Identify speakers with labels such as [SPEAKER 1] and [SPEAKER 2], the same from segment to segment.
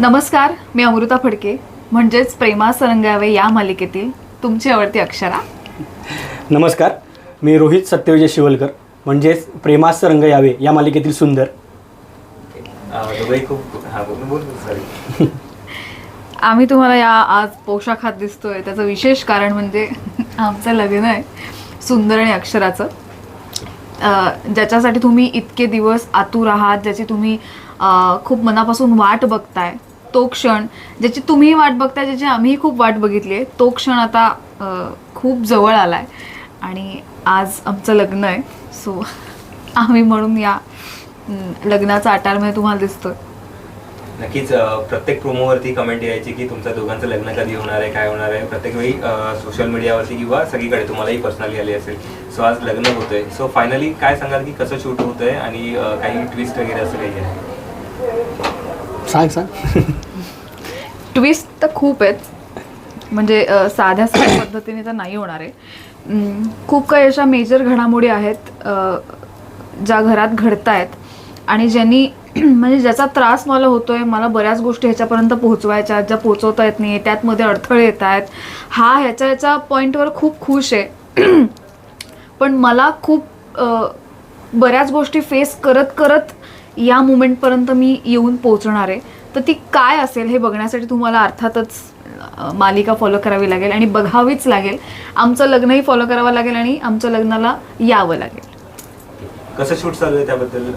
[SPEAKER 1] नमस्कार मी अमृता फडके. म्हणजेच प्रेमा सरंगावे या मालिकेतील तुमची आवडती अक्षरा.
[SPEAKER 2] नमस्कार मी रोहित सत्यविजय शिवलकर म्हणजेच प्रेमास रंग यावे या मालिकेतील सुंदर.
[SPEAKER 1] आम्ही तुम्हाला या आज पोशाखात दिसतोय. त्याचं विशेष कारण म्हणजे आमचं लग्न आहे सुंदर आणि अक्षराचं. ज्याच्यासाठी तुम्ही इतके दिवस आतुर आहात ज्याची तुम्ही खूप मनापासून वाट बघताय. तो क्षण ज्याची तुम्ही वाट बघताय ज्याची आम्हीही खूप वाट बघितली आहे तो क्षण आता खूप जवळ आला आहे आणि आज आमचं लग्न आहे. सो आम्ही म्हणून या लग्नाचा आटारमध्ये तुम्हाला दिसतोय.
[SPEAKER 3] नक्कीच प्रत्येक प्रोमोवरती कमेंट यायची की तुमचं दोघांचं लग्न कधी होणार आहे काय होणार आहे. प्रत्येक वेळी सोशल मीडियावरती किंवा सगळीकडे तुम्हालाही पर्सनली आली असेल. सो आज लग्न होतंय. सो फायनली काय सांगाल की कसं शूट होतंय आणि काही ट्विस्ट वगैरे असं काही आहे?
[SPEAKER 2] सांग सांग.
[SPEAKER 1] ट्विस्ट तर खूप आहेत. म्हणजे अ, साध्या साध्या पद्धतीने तर नाही होणार आहे. खूप काही अशा मेजर घडामोडी आहेत अ, ज्या घरात घडत आहेत आणि ज्यांनी म्हणजे ज्याचा त्रास मला होतोय मला बऱ्याच गोष्टी ह्याच्यापर्यंत पोहोचवायच्या आहेत, ज्या पोहोचवता येत नाही त्यात मध्ये अडथळे येत आहेत. हा ह्याच्या ह्याच्या पॉईंटवर खूप खुश आहे. पण मला खूप अ, बऱ्याच गोष्टी फेस करत करत या मुमेंटपर्यंत मी येऊन पोहोचणार आहे. तर ती काय असेल हे बघण्यासाठी तुम्हाला अर्थातच मालिका फॉलो करावी लागेल आणि बघावीच लागेल. आमचं लग्नही फॉलो करावं लागेल आणि आमच्या लग्नाला यावं लागेल.
[SPEAKER 3] कसं शूट चालू आहे त्याबद्दल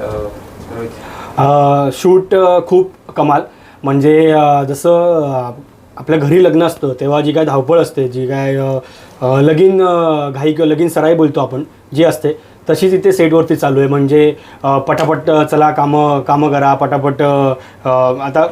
[SPEAKER 2] शूट खूप कमाल. म्हणजे जसं आपल्या घरी लग्न असतं तेव्हा जी काय धावपळ असते जी काय लगीन घाई किंवा लगीन सराई बोलतो आपण जी असते तशीच इथे सेटवरती चालू आहे. म्हणजे पटापट चला कामं कामं करा पटापट आता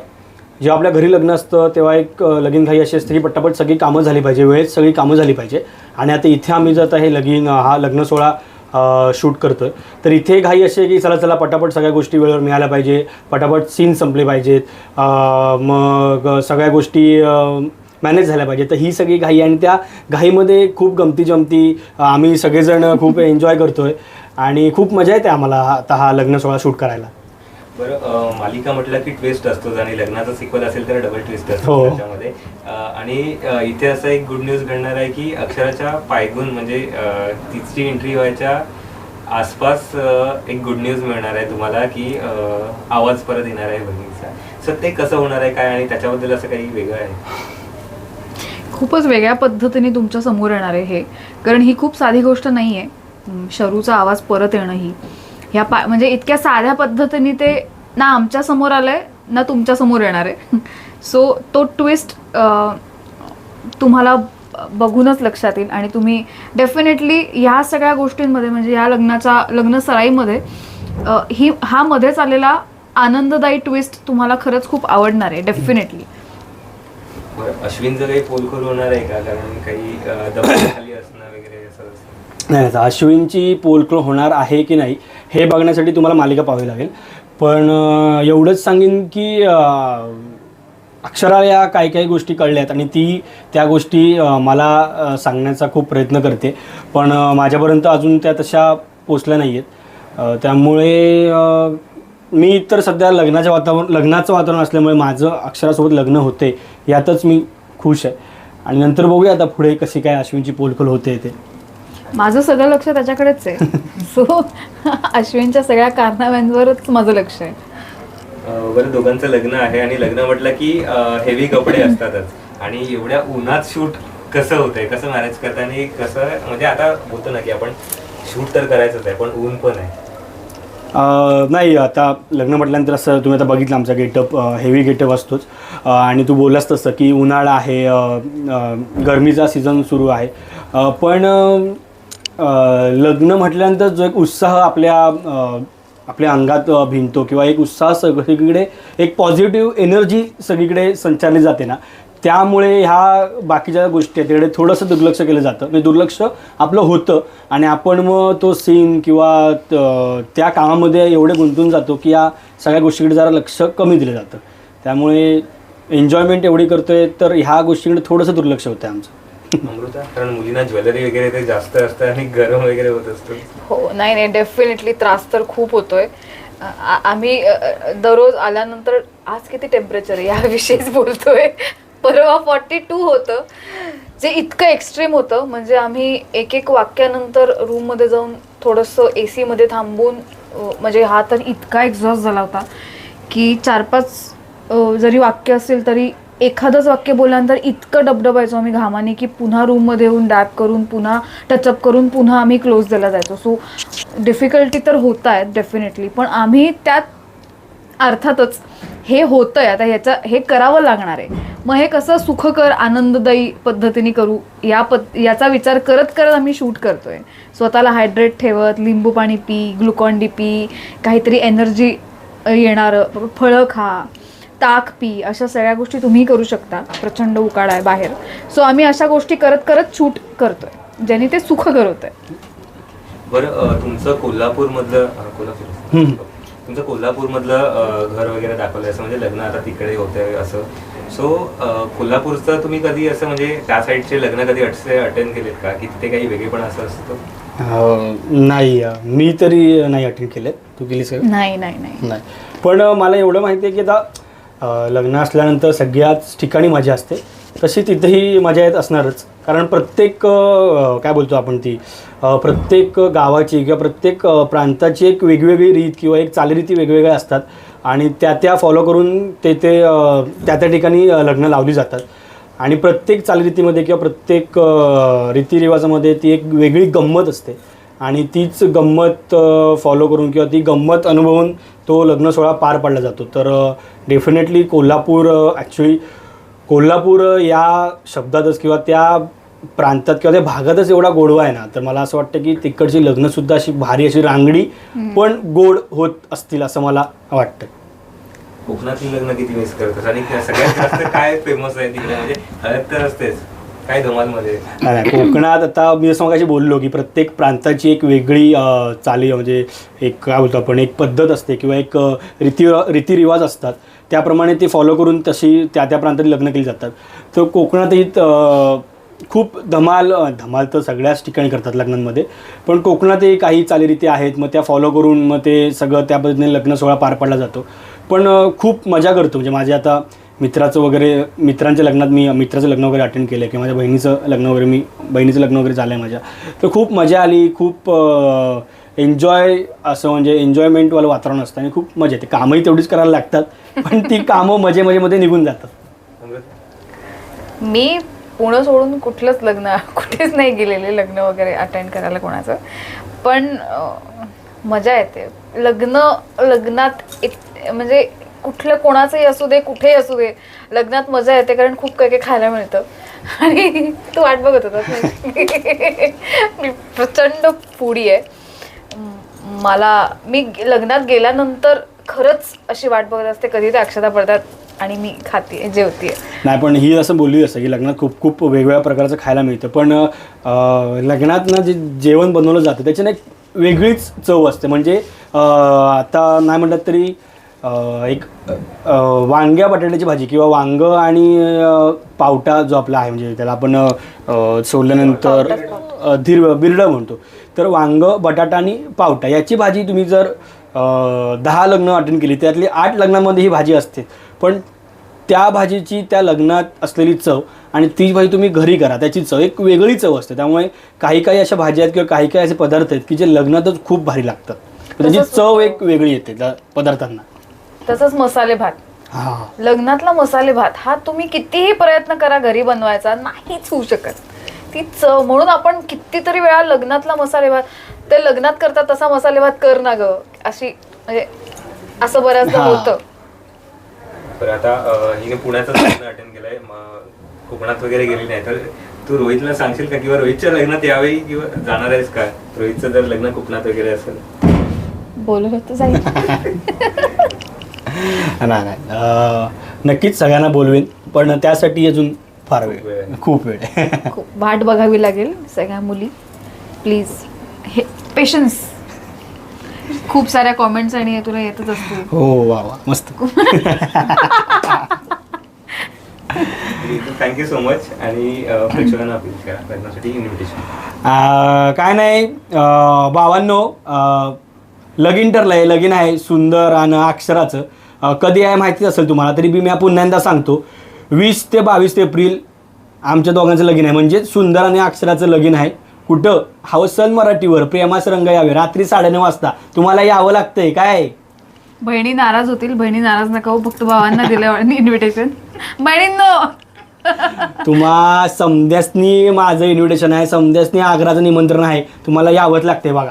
[SPEAKER 2] जेव्हा आपल्या घरी लग्न असतं तेव्हा एक लगीन घाई अशी असते की पटापट सगळी कामं झाली पाहिजे वेळेत सगळी कामं झाली पाहिजे. आणि आता इथे आम्ही जात हे लगीन हा लग्न सोहळा शूट करतो तर इथे घाई अशी आहे की चला चला पटापट सगळ्या गोष्टी वेळेवर मिळाल्या पाहिजे पटापट सीन संपले पाहिजेत. मग सगळ्या गोष्टी मॅनेज झाल्या पाहिजे तर ही सगळी घाई आणि त्या घाईमध्ये खूप गमती जमती आम्ही सगळेजण खूप एन्जॉय करतोय. आणि खूप मजा येते आम्हाला आता हा लग्न सोहळा शूट करायला.
[SPEAKER 3] बरं मालिका म्हटलं की ट्विस्ट असतोच आणि लग्नाचा सिक्वल असेल तर डबल ट्विस्ट असतो
[SPEAKER 2] हो.
[SPEAKER 3] त्याच्यामध्ये. अं, आणि अं, इथे असं एक गुड न्यूज घडणार आहे की अक्षराच्या पायगुण म्हणजे अं, तिची एंट्री व्हायच्या आसपास अं, एक गुड न्यूज मिळणार आहे तुम्हाला की अं, आवाज परत येणार आहे बहिणीचा. सो ते कसं होणार आहे काय? आणि त्याच्याबद्दल असं काही वेगळं आहे?
[SPEAKER 1] खूपच वेगळ्या पद्धतीने तुमच्यासमोर येणार आहे हे. कारण ही खूप साधी गोष्ट नाही आहे शरूचा आवाज परत येणं ही. ह्या पा म्हणजे इतक्या साध्या पद्धतीने ते ना आमच्यासमोर आलंय ना तुमच्यासमोर येणार आहे. सो तो ट्विस्ट तुम्हाला बघूनच लक्षात येईल. आणि तुम्ही डेफिनेटली ह्या सगळ्या गोष्टींमध्ये म्हणजे या लग्नाच्या लग्न सराईमध्ये ही हा मध्येच आलेला आनंददायी ट्विस्ट तुम्हाला खरंच खूप आवडणार आहे डेफिनेटली
[SPEAKER 3] बरं जर काही पोलखोल होणार आहे का? कारण काही दबावाखाली असणं वगैरे असं असं
[SPEAKER 2] नाही आता अश्विनची पोलक्रो होणार आहे की नाही हे बघण्यासाठी तुम्हाला मालिका पाहावी लागेल. पण अं, एवढंच सांगेन की अं, या काही काही गोष्टी कळल्यात आणि ती त्या गोष्टी अं, मला अं, सांगण्याचा खूप प्रयत्न करते. पण अं, माझ्यापर्यंत अजून त्या तशा पोचल्या नाही आहेत त्यामुळे अं, मी तर सध्या लग्नाच्या वातावरण लग्नाचं वातावरण असल्यामुळे माझं अक्षरासोबत लग्न होते यातच मी खुश आहे. आणि नंतर बघूया आता पुढे कशी काय अश्विनची पोलखोल होते ते.
[SPEAKER 1] माझं सगळं लक्ष त्याच्याकडेच आहे. सो अश्विनच्या सगळ्या कारनाम्यांवरच माझं लक्ष आहे.
[SPEAKER 3] बरं दोघांचं लग्न आहे आणि लग्न म्हटलं की हेवी कपडे असतातच. आणि एवढ्या उन्हात शूट कसं होतंय? कसं मॅनेज करता आणि कसं म्हणजे आता होतं ना की आपण शूट तर करायचंच आहे पण ऊन पण आहे.
[SPEAKER 2] नाही आता लग्न म्हटल्यानंतर असं तुम्ही आता बघितलं आमचा गेटअप हेवी गेटअप असतोच. आणि तू बोललास तसं की उन्हाळा आहे गरमीचा सीझन सुरू आहे. पण लग्न म्हटल्यानंतर जो एक उत्साह आपल्या आपल्या अंगात अं, भिनतो किंवा एक उत्साह सगळीकडे एक पॉझिटिव्ह एनर्जी सगळीकडे संचारली जाते ना. त्यामुळे ह्या बाकीच्या गोष्टी आहेत. तिकडे थोडंसं दुर्लक्ष केलं जातं. म्हणजे दुर्लक्ष आपलं होतं. आणि आपण मग तो सीन किंवा त्या कामामध्ये एवढे गुंतून जातो की या सगळ्या गोष्टीकडे जरा लक्ष कमी दिलं जातं. त्यामुळे एन्जॉयमेंट एवढी करतोय तर ह्या गोष्टीकडे थोडंसं दुर्लक्ष होतं आमचं.
[SPEAKER 3] अमृता कारण मुलींना ज्वेलरी वगैरे ते जास्त असतं आणि गरम वगैरे होत असतं.
[SPEAKER 1] हो नाही नाही डेफिनेटली त्रास तर खूप होतोय. आम्ही दररोज आल्यानंतर आज किती टेम्परेचर आहे? याविषयीच बोलतोय. परवा फॉर्टी टू होतं. जे इतकं एक्स्ट्रीम होतं म्हणजे आम्ही एक एक वाक्यानंतर रूममध्ये जाऊन थोडंसं ए सीमध्ये थांबून म्हणजे हा तर इतका एक्झॉस्ट झाला होता की चार पाच जरी वाक्य असेल तरी एखादंच वाक्य बोलल्यानंतर इतकं डबडबायचो आम्ही घामाने की पुन्हा रूममध्ये येऊन डॅप करून पुन्हा टचअप करून पुन्हा आम्ही क्लोज द्यायला जायचो. सो डिफिकल्टी तर होत आहेत डेफिनेटली पण आम्ही त्यात अर्थातच हे होतंय आता ह्याचा हे करावं लागणार आहे. मग हे कसं सुखकर आनंददायी पद्धतीने करू? या पद याचा विचार करत करत आम्ही शूट करतोय. स्वतःला हायड्रेट ठेवत लिंबू पाणी पी ग्लुकॉन डी पी काहीतरी एनर्जी येणारं फळं खा ताक पी अशा सगळ्या गोष्टी तुम्ही करू शकता. प्रचंड उकाडा आहे बाहेर. सो आम्ही अशा गोष्टी करत करत शूट करतोय ज्याने ते सुखकर होत आहे
[SPEAKER 3] बरं तुमचं कोल्हापूरमधलं कोल्हापूर. तुमचं कोल्हापूरमधलं घर वगैरे दाखवलं असं म्हणजे लग्न आता तिकडे होतंय असं. सो कोल्हापूरचं तुम्ही कधी असं म्हणजे त्या साईडचे लग्न कधी असे अटेंड केलेत का? की तिथे काही वेगळेपण असं असतं?
[SPEAKER 2] नाही मी तरी नाही अटेंड केले तू केलीस का?
[SPEAKER 1] नाही नाही नाही.
[SPEAKER 2] पण मला एवढं माहिती आहे की आता लग्न असल्यानंतर सगळ्याच ठिकाणी मजा असते. तशी तिथेही मजा येत असणारच. कारण प्रत्येक काय बोलतो आपण ती प्रत्येक गावाची किंवा प्रत्येक प्रांताची एक वेगवेगळी रीत किंवा एक चालीरीती वेगवेगळ्या असतात. आणि त्या त्या फॉलो करून ते ते त्या त्या ठिकाणी लग्न लावली जातात. आणि प्रत्येक चालीरीतीमध्ये किंवा प्रत्येक रीतिरिवाजामध्ये ती एक वेगळी गंमत असते. आणि तीच गंमत फॉलो करून किंवा ती गंमत अनुभवून तो लग्न सोहळा पार पाडला जातो. तर डेफिनेटली कोल्हापूर ॲक्च्युली कोल्हापूर या शब्दातच किंवा त्या प्रांतात किंवा त्या भागातच एवढा गोडवा आहे ना तर मला असं वाटतं की तिकडची लग्नसुद्धा अशी भारी अशी रांगडी पण गोड होत असतील असं मला वाटतं.
[SPEAKER 3] कोकणातली लग्न किती मिस करतात? आणि सगळ्यात जास्त काय फेमस आहे तिकडे? म्हणजे हळद तर असतेच. काय धमालमध्ये?
[SPEAKER 2] नाही नाही, कोकणात आता मी जसं मगाशी बोललो की प्रत्येक प्रांताची एक वेगळी अ, चाली म्हणजे एक काय बोलतो आपण एक पद्धत असते किंवा एक अ, रीती रीतिरिवाज असतात. त्याप्रमाणे ते फॉलो करून तशी त्या त्या प्रांतात लग्न केली जातात. तर कोकणातही अ, खूप धमाल धमाल तर सगळ्याच ठिकाणी करतात लग्नांमध्ये. पण कोकणातही काही चालीरीती आहेत मग त्या फॉलो करून मग ते सगळं त्या पद्धतीने लग्न सोहळा पार पाडला जातो. पण खूप मजा करतो. म्हणजे माझे आता मित्राचं वगैरे मित्रांच्या लग्नात मी मित्राचं लग्न वगैरे अटेंड केलं किंवा माझ्या बहिणीचं लग्न वगैरे मी बहिणीचं लग्न वगैरे झालं आहे माझ्या. तर खूप मजा आली खूप एन्जॉय असं म्हणजे एन्जॉयमेंटवालं वातावरण असतं आणि खूप मजा येते. कामही तेवढीच करायला लागतात पण ती कामं मजे मजेमध्ये निघून जातात.
[SPEAKER 1] मी पुणं सोडून कुठलंच लग्न कुठेच नाही गेलेले लग्न वगैरे अटेंड करायला कोणाचं. पण मजा येते. लग्न लग्नात एक म्हणजे कुठलं कोणाचंही असू दे कुठेही असू दे लग्नात मजा येते कारण खूप काही काही खायला मिळतं. आणि तू वाट बघत होता मी प्रचंड पुडी आहे. मला मी लग्नात गेल्यानंतर खरंच अशी वाट बघत असते कधी ते अक्षता पडतात. आणि मी खाते जेवते
[SPEAKER 2] नाही पण ही असं बोलली असं की लग्नात खूप खूप वेगवेगळ्या प्रकारचं खायला मिळतं. पण अं, लग्नात ना जे जेवण बनवलं जातं त्याची ना एक वेगळीच चव असते. म्हणजे अं, आता नाही म्हटलं तरी अं, एक अं, वांग्या बटाट्याची भाजी किंवा वांग आणि अं, पावटा जो आपला आहे म्हणजे त्याला आपण अं, सोलल्यानंतर अं, धीर बिरडं म्हणतो. तर वांग बटाटा आणि पावटा याची भाजी तुम्ही जर दहा लग्न अटेंड केली. त्यातली आठ लग्नामध्ये ही भाजी असते. पण त्या भाजीची त्या लग्नात असलेली चव आणि ती भाजी तुम्ही घरी करा. त्याची चव एक वेगळी चव असते. त्यामुळे काही काही अशा भाज्या आहेत किंवा काही काही असे पदार्थ आहेत की जे लग्नातच खूप भारी लागतात. त्याची
[SPEAKER 1] तसंच-
[SPEAKER 2] चव एक वेगळी येते त्या पदार्थांना.
[SPEAKER 1] तसंच मसाले भात.
[SPEAKER 2] हा.
[SPEAKER 1] लग्नातला मसाले भात हा तुम्ही कितीही प्रयत्न करा घरी बनवायचा नाहीच होऊ शकत. ती चव म्हणून आपण कितीतरी वेळा लग्नातला मसाले भात ते लग्नात करतात तसा मसाले भात कर ना ग. अशी म्हणजे असं बऱ्याचदा
[SPEAKER 2] हा.
[SPEAKER 1] होतं.
[SPEAKER 3] बरं आता अ, हिने पुण्याचं लग्न अटेंड केलंय मग कोकणात वगैरे गेली नाही तर तू रोहितला सांगशील का? किंवा रोहितच्या लग्नात यावेळी किंवा जाणार आहेस का? रोहितचं जर लग्न कोकणात वगैरे असेल.
[SPEAKER 1] तर जाईल.
[SPEAKER 2] नाही नाही. अं, नक्कीच सगळ्यांना बोलवेन पण त्यासाठी अजून फार
[SPEAKER 3] खूप वेळ
[SPEAKER 2] वेळ.
[SPEAKER 3] आहे.
[SPEAKER 2] खूप वेळ. आहे.
[SPEAKER 1] खूप वाट बघावी लागेल सगळ्या मुली. प्लीज हे पेशन्स खूप साऱ्या कॉमेंट्स आणि तुला येतच असतील.
[SPEAKER 2] हो वा वा मस्त.
[SPEAKER 3] थँक्यू सो मच आणि अ, प्रेक्षकांना अपील करा लग्नासाठी इन्व्हिटेशन
[SPEAKER 2] अं, काय नाही अं, लगीन ठरलंय लगीन आहे सुंदर आणि अक्षराचं. कधी आहे माहितीच असेल तुम्हाला तरी बी मी पुन्हा एकदा सांगतो. वीस ते बावीस एप्रिल आमच्या दोघांचं लगीन आहे. म्हणजे सुंदर आणि अक्षराचं लगीन आहे. कुठं? हवसन मराठीवर प्रेमास रंग यावे रात्री साडेनऊ वाजता. तुम्हाला यावं लागतंय काय?
[SPEAKER 1] बहिणी नाराज होतील बहिणी नाराज नका होऊ फक्त भावांना दिलं इन्व्हिटेशन बहिणींनो!
[SPEAKER 2] तुम्हा समद्यासनी माझं इन्व्हिटेशन आहे समद्यासनी आग्राचं निमंत्रण आहे. तुम्हाला यावंच लागतंय बघा.